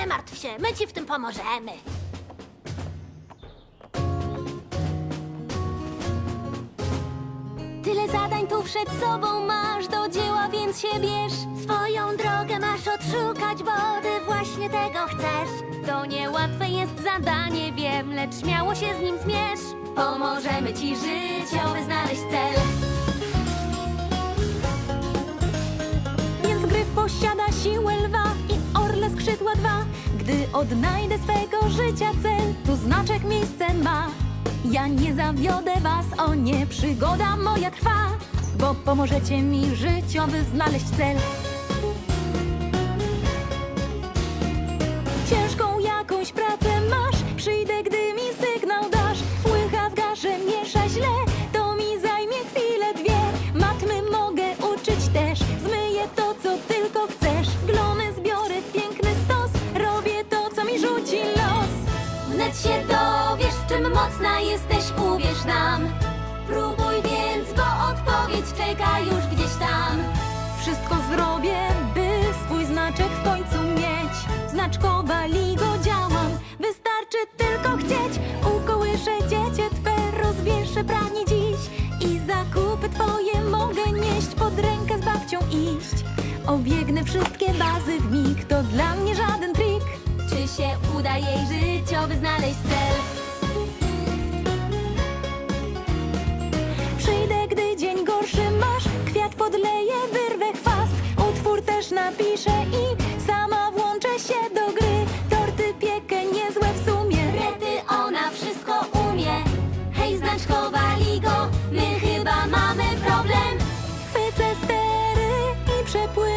Nie martw się, my ci w tym pomożemy. Tyle zadań tu przed sobą masz, do dzieła więc się bierz. Swoją drogę masz odszukać, bo ty właśnie tego chcesz. To niełatwe jest zadanie, wiem, lecz śmiało się z nim zmierz. Pomożemy ci życiowy Gdy odnajdę swego życia cel, tu znaczek miejsce ma. Ja nie zawiodę was, o nie, przygoda moja trwa, bo pomożecie mi życiowy znaleźć cel. Ciężką Wnet się dowiesz, w czym mocna jesteś, uwierz nam. Próbuj więc, bo odpowiedź czeka już gdzieś tam. Wszystko zrobię, by swój znaczek w końcu mieć. Znaczkowa ligo działam, wystarczy tylko chcieć. Ukołyszę dziecię twe, rozwieszę pranie dziś. I zakupy twoje mogę nieść, pod rękę z babcią iść. Obiegnę wszystkie bazy w mig, podleję, wyrwę chwast. Utwór też napiszę i sama włączę się do gry. Torty piekę niezłe w sumie. Rety, ona wszystko umie. Hej, znaczkowa ligo, my chyba mamy problem. Chwycę stery i przepływam